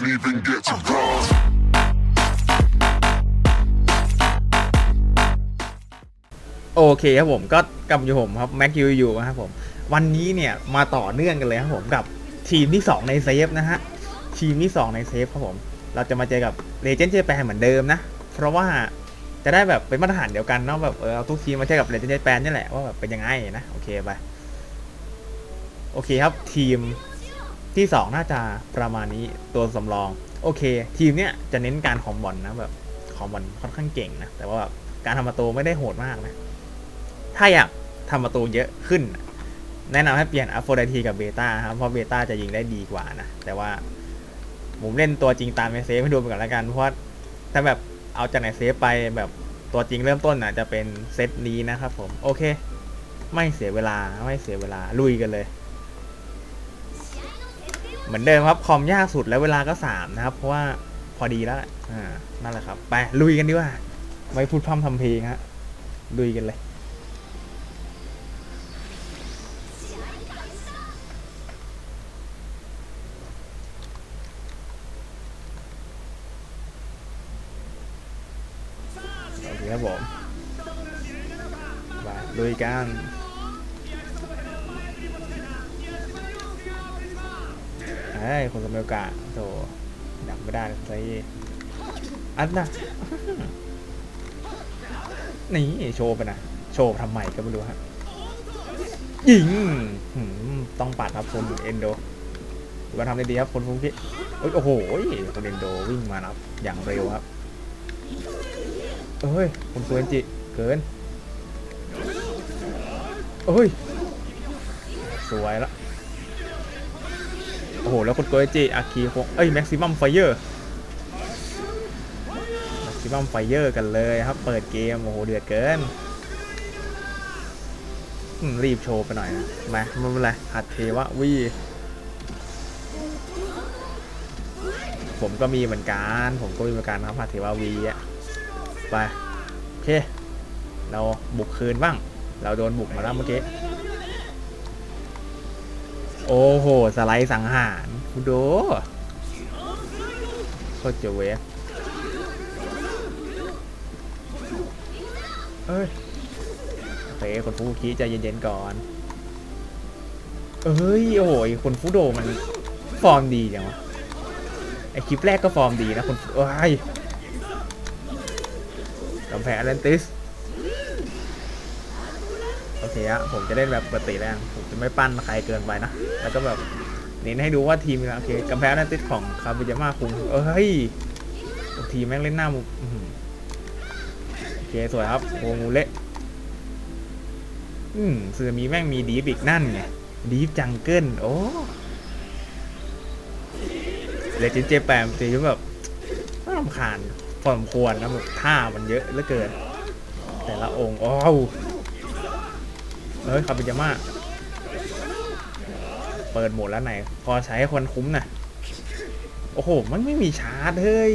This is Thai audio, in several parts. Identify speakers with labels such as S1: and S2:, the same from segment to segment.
S1: can even get to bronze.
S2: โอเคครับผมก็กลับอยู่ผมครับแม็กยูยูนะครับผม วันนี้เนี่ยมาต่อเนื่องกันเลยครับผมกับทีมที่ 2 ในเซฟนะฮะ ทีมที่ 2 ในเซฟครับผม เราจะมาเจอกับเลเจนด์เจแปนเหมือนเดิมนะ เพราะว่าจะได้แบบเป็นมาตรฐานเดียวกันเนาะแบบเออเอาทุกทีมมาเทียบกับเลเจนด์เจแปนนี่แหละว่าแบบเป็นยังไงนะ โอเคไป โอเคครับทีม ที่ 2 น่าจะประมาณนี้ตัวสำรอง โอเค ทีมเนี้ยจะเน้นการคอมบอลนะแบบคอมบอลค่อนข้างเก่งนะ แต่ว่าแบบการทำประตูไม่ได้โหดมากนะ ถ้าอยากทำประตูเยอะขึ้น แนะนำให้เปลี่ยนอัฟโฟดทีกับเบต้าครับเพราะเบต้าจะยิงได้ดีกว่านะ แต่ว่าผมเล่นตัวจริงตามในเซฟให้ดูไปก่อนแล้วกันเพราะถ้าแบบเอาจากในเซฟไปแบบตัวจริงเริ่มต้นอะจะเป็นเซตนี้นะครับผมโอเค ไม่เสียเวลาไม่เสียเวลาลุยกันเลย เหมือนเดิมครับคอมยากสุดแล้วเวลาก็สามนะครับ เพราะว่าพอดีแล้วอ่านั่นแหละครับ ไปลุยกันดีกว่าไม่พูดพร่ำทำเพลงฮะลุยกันเลยโอเคครับผมมาลุยกัน คนสมัยโอกาโถดับไม่ได้ใส่อันน่ะนี่โชว์ไปนะ โชว์ทำไมก็ไม่รู้ฮะยิงต้องปัดครับคนเอนโดถือว่าทำได้ดีครับคนฟุ้งพี่เอ้ยโอ้โหคนเอนโดวิ่งมานับ อย่างเร็วครับเอ้ยคุณซูเอนจิเกินเอ้ย สวยละ โอ้โห แล้วคุณโกเอจิอาคีคงเอ้ยแม็กซิมัมไฟเออร์แม็กซิมัมไฟเออร์กันเลยครับ เปิดเกม โอ้โห เดือดเกินรีบโชว์ไปหน่อยนะมาไม่เป็นไรหัดเทวะวีผมก็มีเหมือนกัน ผมก็มีเหมือนกันครับหัดเทวะวีอะไปโอเค เราบุกคืนบ้าง เราโดนบุกมาแล้วเมื่อกี้ โอ้โห สไลด์สังหารคุณโดโคตรจ๋วเวยเอ้ยโอเคคนฟูคิใจเย็นๆก่อน เอ้ย โอ้โหคนฟูโดมันฟอร์มดีจังวะ ไอคลิปแรกก็ฟอร์มดีนะคนฟูเอ้ยกำแพงแอตแลนติส คอะผมจะเล่นแบบปกติแล้วผมจะไม่ปั้นใครเกินไปนะ แล้วก็แบบเน้นให้ดูว่าทีมโอเคกำแพงแอตแลนติสของคาบิยาม่าคุงเอ้ยทีมแม่งเล่นหน้ามุมอื้อหือโอเคสวยครับโอมูเละอืมซึนามีแม่งมีดีฟอีกนั่นไงดีฟจังเกิลโอ้เลจินเจแปมตีแบบน่ารำคาญพอสมควรนะแบบท่ามันเยอะเหลือเกิน แต่ละองค์โอ้ว เฮ้ยคาบิยาม่าเปิดโหมดแล้วไหน พอใช้ให้คนคุ้มนะโอ้โห มันไม่มีชาร์จเฮ้ย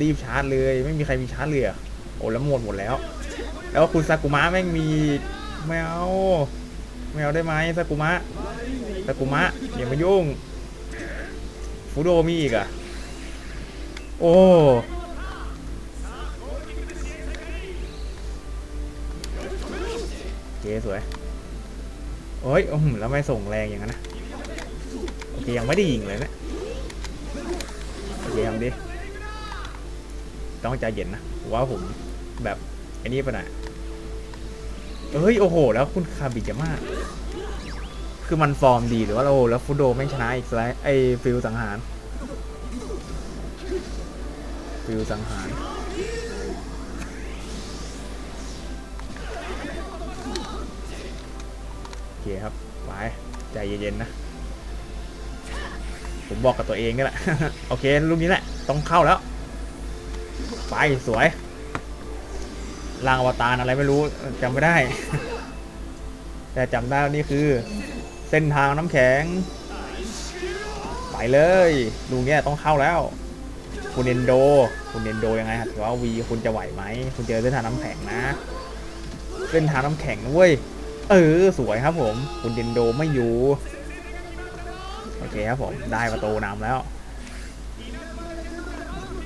S2: รีบชาร์จเลย ไม่มีใครมีชาร์จเลยอะโอ้แล้วหมดหมดแล้ว แล้วคุณซากุมะแม่งมีไม่เอาไม่เอาได้ไหมซากุมะซากุมะอย่ามายุ่งฟูโดมีอีกอะโอ้ สวยโอ้ยอืมแล้วไม่ส่งแรงอย่างนั้นนะโอเคยังไม่ได้ยิงเลยนะโอเคทำดิต้องใจเย็นนะว่าผมแบบไอ้นี่ปหน่ยเฮ้ยโอ้โห แล้วคุณคาบิจะมาก คือมันฟอร์มดีหรือว่าโอ้โหแล้วฟูโดไม่ชนะอีกสไลด์ไอ้ฟิลสังหารฟิลสังหาร คครับไปใจเย็นๆนะ ผมบอกกับตัวเองนี่แหละ โอเคลูกนี้แหละ ต้องเข้าแล้ว ไปสวยร่างอวตารอะไรไม่รู้จำไม่ได้ แต่จำได้นี่คือ เส้นทางน้ำแข็ง ไปเลยลูกนี้ต้องเข้าแล้วคุณเอนโด คุณเอนโดยังไงครับถือว่าวีคุณจะไหวไหม คุณเจอเส้นทางน้ำแข็งนะ เส้นทางน้ำแข็งนะเว้ย เออ สวยครับผม คุณเอนโดไม่อยู่ โอเคครับผม ได้ประตูนำแล้ว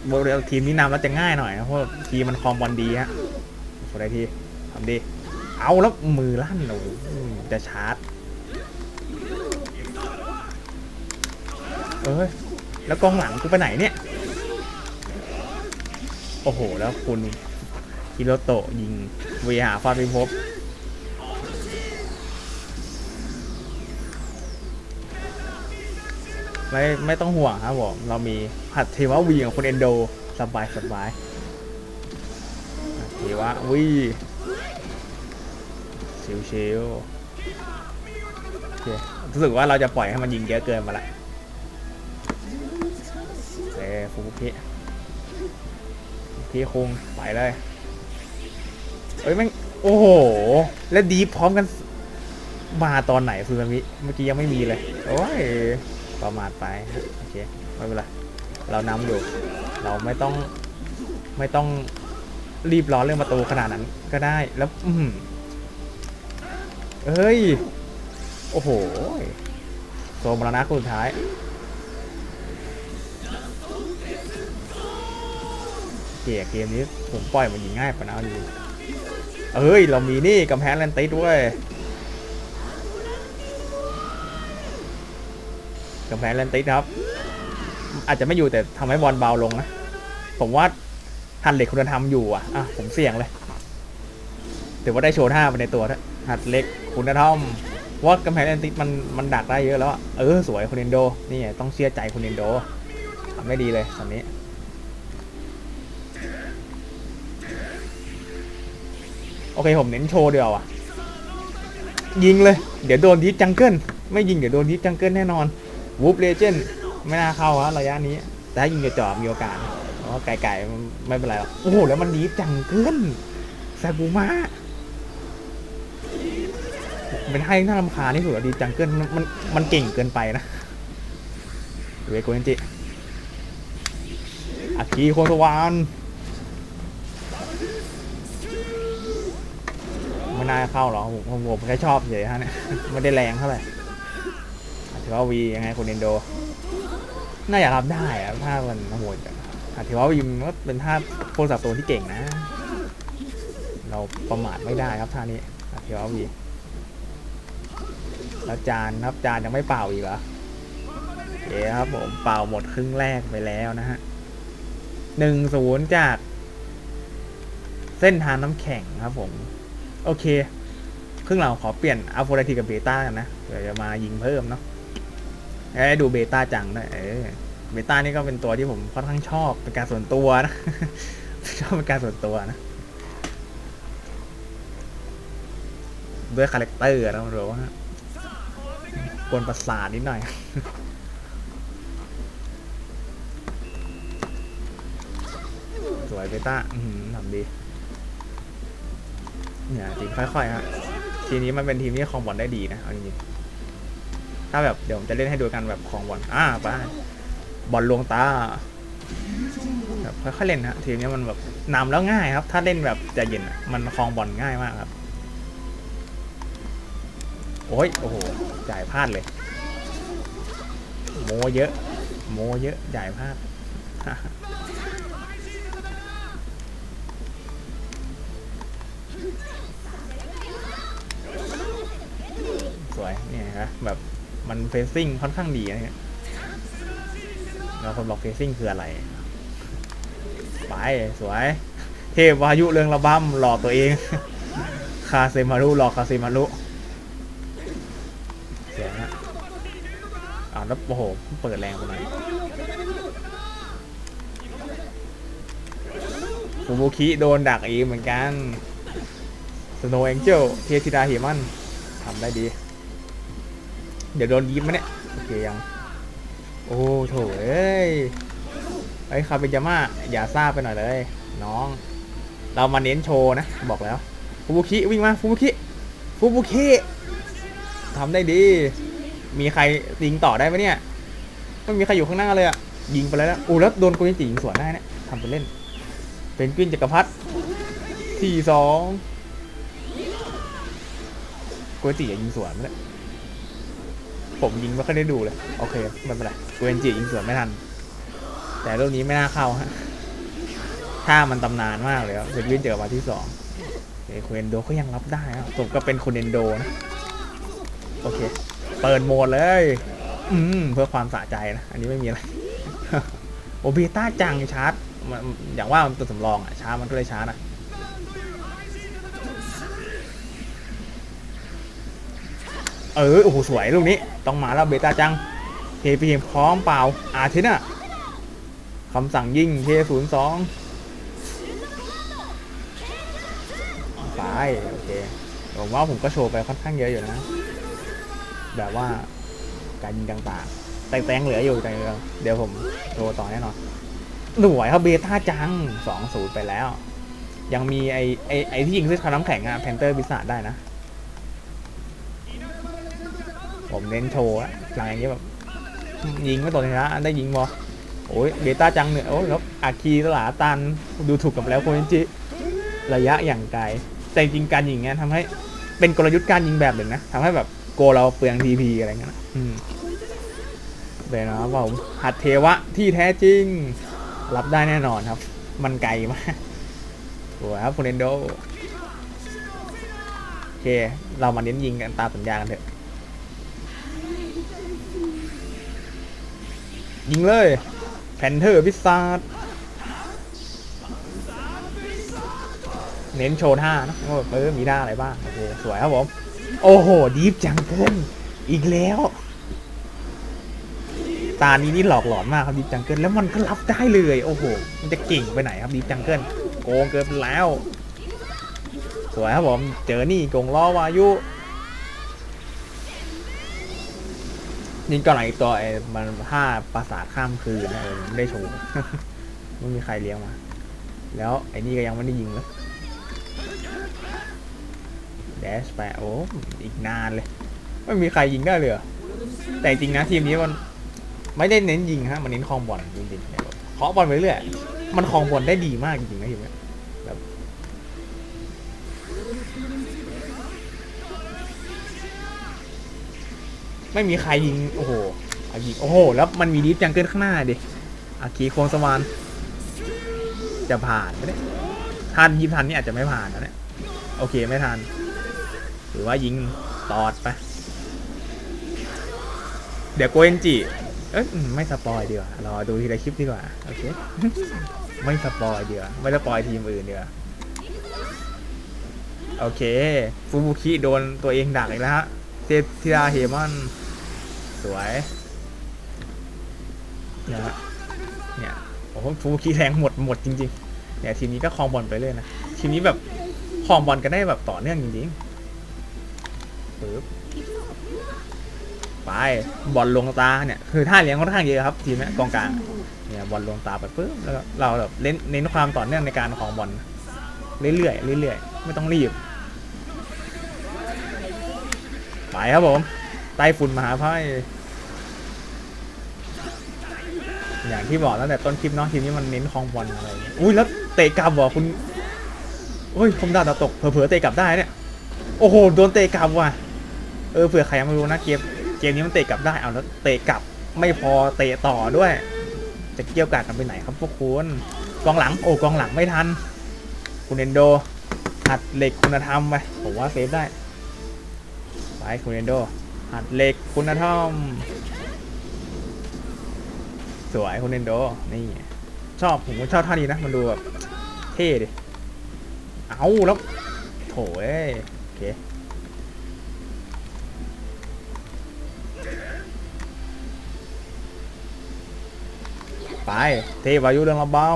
S2: โมเดลทีมนี้นำแล้วจะง่ายหน่อยนะเพราะทีมมันคอมบอลดีฮะโอ้ได้ทีทำดี เอาแล้วมือลั่นโอ้จะชาร์จ เอ้ย แล้วกองหลังกูไปไหนเนี่ย โอ้โห แล้วคุณ คิโรโตะยิงเวียหาฟาดพิภพ ไม่ไม่ต้องห่วงครับผมเรามีหัดเทวะวีของคุณเอนโดสบายสบายหัดเทวะวีชิวชิวโอเครู้สึกว่าเราจะปล่อยให้มันยิงเยอะเกินมาละเอ้ฟุกุคิพี่คงไปเลยเอ้ยแม่งโอ้โห แล้วดีพร้อมกันมาตอนไหนซูนามิเมื่อกี้ยังไม่มีเลย โอ้ย ประมาทไปฮะโอเคไม่เป็นไรเรานำอยู่ เราไม่ต้องไม่ต้องรีบร้อนเรื่องประตูขนาดนั้นก็ได้แล้วอืมเอ้ย โอ้โหโซมรณะคนสุดท้ายเกมเกมนี้ผมปล่อยมันยิงง่ายปะนะดูเอ้ย เรามีนี่กำแพงแลนติสด้วยำแพงแลนติสครับ อาจจะไม่อยู่แต่ทำให้บอลเบาลงนะ ผมว่าหัดเหล็กคุณธรรมอยู่อะอะผมเสี่ยงเลยถือว่าได้โชว์ท่าไปในตัวแล้วหัดเหล็กคุณธรรมว่ากำแพงแลนติสมันมันดักได้เยอะแล้วอะเออสวยคุณเอนโดนี่ต้องเชื่อใจคุณเอนโดทำไม่ดีเลยตอนนี้โอเคผมเน้นโชว์เดียวอะยิงเลย เดี๋ยวโดนดิสจังเกิลไม่ยิงเดี๋ยวโดนดิสจังเกิลแน่นอน วูฟเลเจนไม่น่าเข้าฮะระยะนี้ แต่ถ้ายิงจะจ่อมีโอกาสเพราะว่ไก่ๆไม่เป็นไรหรอกโอ้โหแล้วมันดิสจังเกิลซาบูมาเป็นให้น่ารำคาญที่สุดดีจังเกินมันมันเก่งเกินไปนะเวโกเอนจิอากีโคโตวานไม่น่าเข้าหรอกผมผมแค่ชอบเฉยฮะเนี่ยไม่ได้แรงเท่าไหร่ ถือว่าวียังไงคุณเอนโด น่าจะรับได้อะถ้ามันโหดอะถือว่าวีมันก็เป็นท่าโคสับตัวที่เก่งนะ เราประมาทไม่ได้ครับท่านี้ถือว่าวีแล้วจานครับจานยังไม่เป่าอีกเหรอโอเคครับผมเป่าหมดครึ่งแรกไปแล้วนะฮะหนึ่งศูนย์จาก เส้นทางน้ำแข็งครับผม โอเคครึ่งหลังขอเปลี่ยนอัลโฟไดทีกับเบต้ากันนะ เดี๋ยวจะมายิงเพิ่มเนาะ ให้ดูเบต้าจังด้วยเออเบต้านี่ก็เป็นตัวที่ผมค่อนข้างชอบเป็นการส่วนตัวนะ ชอบเป็นการส่วนตัวนะ ด้วยคาแรคเตอร์นะหรือว่ากวนประสาทนิดหน่อยสวยเบต้าอือหือทำดี เนี่ยจริงค่อยๆฮะทีนี้มันเป็นทีมที่คองบอลได้ดีนะเอาจริงๆ ถ้าแบบเดี๋ยวผมจะเล่นให้ดูกันแบบครองบอลอ่าไปบอลลวงตาแบบค่อยๆเล่นฮะทีมนี้มันแบบนำแล้วง่ายครับ ถ้าเล่นแบบใจเย็นอะมันครองบอลง่ายมากครับ โอ้ยโอ้โหจ่ายพลาดเลย โมเยอะ โมเยอะจ่ายพลาดสวยเนี่ยฮะแบบ มันเฟซซิ่งค่อนข้างดีนะฮะแล้วคนบอกเฟซซิ่งคืออะไร ไปสวย เทพวายุเรืองระบำหลอกตัวเอง คาเซมารุหลอกคาเซมารุสวยฮะอ่าวแล้วโอ้โห เปิดแรงไปหน่อยฟูบุคิโดนดักอีกเหมือนกัน สโนว์แองเจิลเทธิดาหิมันทำได้ดี เดี๋ยวโดนยิ้มไหมเนี่ยโอเคยัง โอ้โถเอ้ยไอ้คาเบยาม่าอย่าซ่าไปหน่อยเลย น้อง เรามาเน้นโชว์นะ บอกแล้วฟูบุคิวิ่งมาฟูบุคิฟูบุคิทำได้ดี มีใครยิงต่อได้ไหมเนี่ยไม่มีใครอยู่ข้างหน้าเลยอะยิงไปแล้วนะโอ้แล้วโดนโกยจิยิงสวนได้เนี่ยทำไปเล่น เป็นกวินจักรพรรดิที่สองโกยจิยิงสวนมาแล้ว ผมยิงไม่ค่อยได้ดูเลย โอเคไม่เป็นไรกูเอนจิยิงสวนไม่ทัน แต่รูปนี้ไม่น่าเข้าฮะถ้ามันตำนานมากเลยครับเวทวินเจอมาที่สองเอคุณเอนโดก็ยังรับได้ครับผมก็เป็นคุณเอนโดนะ โอเค เปิดโหมดเลย อืม เพื่อความสะใจนะ อันนี้ไม่มีอะไร โอเบต้าจังชาร์จ อย่างว่ามันตัวสำรองอะชาร์จมันก็เลยชาร์จอะ เออโอ้โหสวยลูกนี้ ต้องมาแล้วเบต้าจังเทพีพร้อมเปล่า อาทิตย์น่ะคำสั่งยิงเทศูนย์สองไปโอเคผมว่าผมก็โชว์ไปค่อนข้างเยอะอยู่นะ แบบว่าการยิงต่างๆ แต่แตงเหลืออยู่แต่เดี๋ยวผมโชว์ต่อแน่นอนหน่วยครับเบต้าจังสองศูนย์ไปแล้ว ยังมีไอไอไอที่ยิงด้วยคาน้ำแข็งอะแพนเตอร์บิสาได้นะ ผมเน้นโชว์อะหลังอย่างเงี้ยแบบยิงไม่ตกเลยนะได้ยิงบอโอ้ยเบต้าจังเนี่ยโอ้ยแล้วอาคีตลาตันดูถูกกับแล้วโคเนจิระยะอย่างไกลแต่จริงการยิงเงี้ยทำให้เป็นกลยุทธ์การยิงแบบหนึ่งนะทำให้แบบโกเราเปลืองทีพีอะไรเงี้ยอืมเลยนะครับผมหัดเทวะที่แท้จริง รับได้แน่นอนครับ มันไกลมากสวยครับโคเนนโดโอเค เรามาเน้นยิงกันตามสัญญากันเถอะ ยิงเลย แพนเทอร์พิซซาร์เน้นโชว์ท่านะว่าเออมีท่าอะไรบ้าง โอเค สวยครับผม โอ้โห ดีฟจังเกิลอีกแล้ว ตานี้นี่หลอกหลอนมากครับดีฟจังเกิลแล้วมันก็รับได้เลย โอ้โห มันจะเก่งไปไหนครับดีฟจังเกิลโกงเกินแล้ว สวยครับผม เจอนี่กงล้อวายุ ยิงก่อนไหนอีกตัวไอ้มันห้าปราสาทข้ามคืนนะเออไม่ได้โชว์ ไม่มีใครเลี้ยงมา แล้วไอ้นี่ก็ยังไม่ได้ยิงเลยเดชไปโอ้อีกนานเลย ไม่มีใครยิงได้เลยเหรอแต่จริงนะทีมนี้มันไม่ได้เน้นยิงฮะมันเน้นคลองบอลจริงๆเนี่ยเคาะบอลไปเรื่อยมันคลองบอลได้ดีมากจริงๆนะทีมเนี้ยแบบ ไม่มีใครยิง โอ้โหเอายิง โอ้โห แล้วมันมีดิฟจังเกิลข้างหน้าดิอาคีโคงสวานจะผ่านไหมเนี่ยทันยิงทันนี่อาจจะไม่ผ่านนะเนี่ย โอเคไม่ทัน หรือว่ายิงตอดไป เดี๋ยวโกเอนจิ เอ้ยไม่สปอยดีกว่า รอดูทีละคลิปดีกว่า โอเค ไม่สปอยดีกว่า ไม่สปอยทีมอื่นดีกว่า โอเค ฟูบุคิโดนตัวเองดักอีกแล้วฮะ เซทิราเฮมอน สวยเนี่ยฮะเนี่ยโอ้โหฟูบุคิแรงหมดหมดจริงๆเนี่ยทีมนี้ก็คลองบอลไปเลยนะทีมนี้แบบคลองบอลกันได้แบบต่อเนื่องจริงๆปึ๊บไปบอลลงตาเนี่ยคือท่าเลี้ยงค่อนข้างเยอะครับทีมเนี้ยกองกลางเนี่ยบอลลงตาไปปุ๊บแล้วก็เราแบบเล่นเน้นความต่อเนื่องในการของบอลเรื่อยๆเรื่อยๆไม่ต้องรีบไปครับผม ไต้ฝุ่นมหาภัยอย่างที่บอกตั้งแต่ต้นคลิปเนาะทีมนี้มันเน้นคลองบอลอะไรนี่อุ้ยแล้วเตะกลับว่ะคุณโอ้ยผมดาวตาตกเผลอๆเตะกลับได้เนี่ย โอ้โหโดนเตะกลับว่ะ เออเผื่อใครยังไม่รู้นะเกมเกมนี้มันเตะกลับได้เอาแล้วเตะกลับไม่พอเตะต่อด้วย จะเกี่ยวกาดกันไปไหนครับพวกคุณกองหลังโอ้กองหลังไม่ทัน คุณเอนโดหัดเหล็กคุณธรรมไปผมว่าเซฟได้ไปคุณเอนโด หัดเหล็กคุณธรรมสวยคุณเอนโดนี่ ชอบผมชอบท่านี้นะ มันดูแบบเท่ดิ เอาแล้วโถเอ้ยโอเคไป เทวายุเรื่องระบำ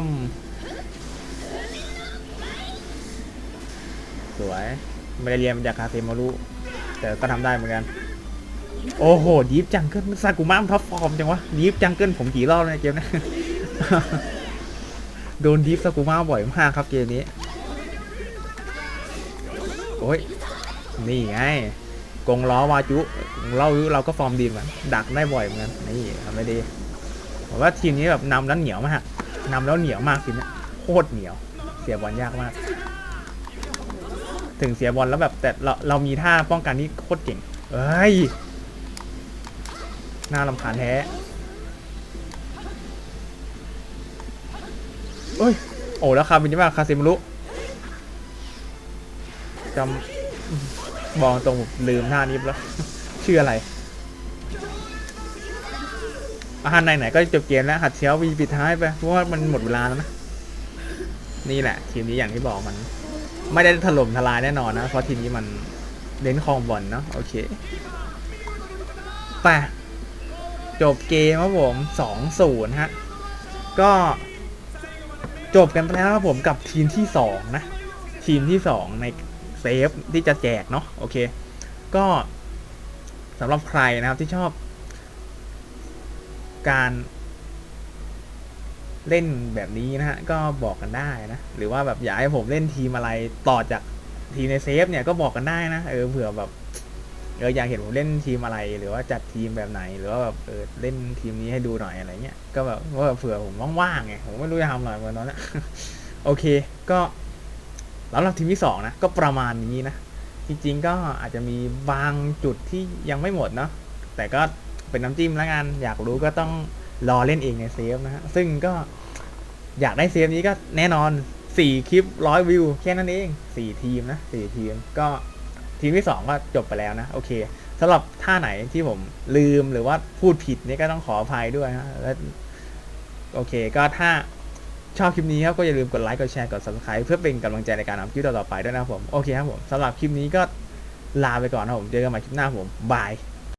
S2: สวย ไม่ได้เรียนมาจากคาเซมารุแต่ก็ทำได้เหมือนกัน โอ้โหดีฟจังเกิลซากุมะมันท็อปฟอร์มจังวะดีฟจังเกิลผมกี่รอบแล้วเกมนี้โดนดีฟซากุมะบ่อยมากครับเกมนี้ โอ้ย นี่ไงกงล้อวาจุเล่าเราก็ฟอร์มดีเหมือนดักได้บ่อยเหมือนกันนี่ทำได้ดีผมว่าทีมนี้แบบนำแล้วเหนียวมากนำแล้วเหนียวมากทีนี้โคตรเหนียว เสียบอลยากมาก ถึงเสียบอลแล้วแบบแต่เราเรามีท่าป้องกันนี่โคตรเก่งเอ้ย น่าลำคาญแท้เอ้ย โอ้แล้วคาเป็นยังไงคาซิมรุจำบอกตรงลืมหน้านี้แล้ว ชื่ออะไร อาหารไหนๆก็จบเกมแล้วหัดเชียววีปิดท้ายไป เพราะว่ามันหมดเวลาแล้วนะ นี่แหละ ทีมนี้อย่างที่บอกมัน ไม่ได้ถล่มทลายแน่นอนนะ เพราะทีมนี้มันเน้นครองบอลเนาะโอเคไป จบเกมครับผมสองศูนย์ฮะ ก็จบกันไปแล้วครับผมกับทีมที่สองนะ ทีมที่สองในเซฟที่จะแจกเนาะโอเค ก็สำหรับใครนะครับที่ชอบ การเล่นแบบนี้นะฮะ ก็บอกกันได้นะ หรือว่าแบบอยากให้ผมเล่นทีมอะไรต่อจากทีมในเซฟเนี่ยก็บอกกันได้นะ เออเผื่อแบบ เอออยากเห็นผมเล่นทีมอะไร หรือว่าจัดทีมแบบไหน หรือว่าแบบเออเล่นทีมนี้ให้ดูหน่อยอะไรเงี้ย ก็แบบว่าเผื่อผมว่างๆไง ผมไม่รู้จะทำอะไรวันนั้นนะโอเค ก็สำหรับทีมที่สองนะ ก็ประมาณนี้นะ จริงๆก็อาจจะมีบางจุดที่ยังไม่หมดเนาะ แต่ก็เป็นน้ำจิ้มแล้วกัน อยากรู้ก็ต้องรอเล่นเองในเซฟนะฮะ ซึ่งก็อยากได้เซฟนี้ก็แน่นอนสี่คลิปร้อยวิวแค่นั้นเองสี่ทีมนะสี่ทีมก็ ทีมที่สองก็จบไปแล้วนะ โอเคสำหรับท่าไหนที่ผมลืมหรือว่าพูดผิดนี่ก็ต้องขออภัยด้วยนะและโอเค ก็ถ้าชอบคลิปนี้ครับก็อย่าลืมกดไลค์กดแชร์กด subscribe เพื่อเป็นกำลังใจในการทำคลิปต่อๆไปด้วยนะครับผม โอเคครับผมสำหรับคลิปนี้ก็ลาไปก่อนนะครับผม เจอกันใหม่คลิปหน้าผมบาย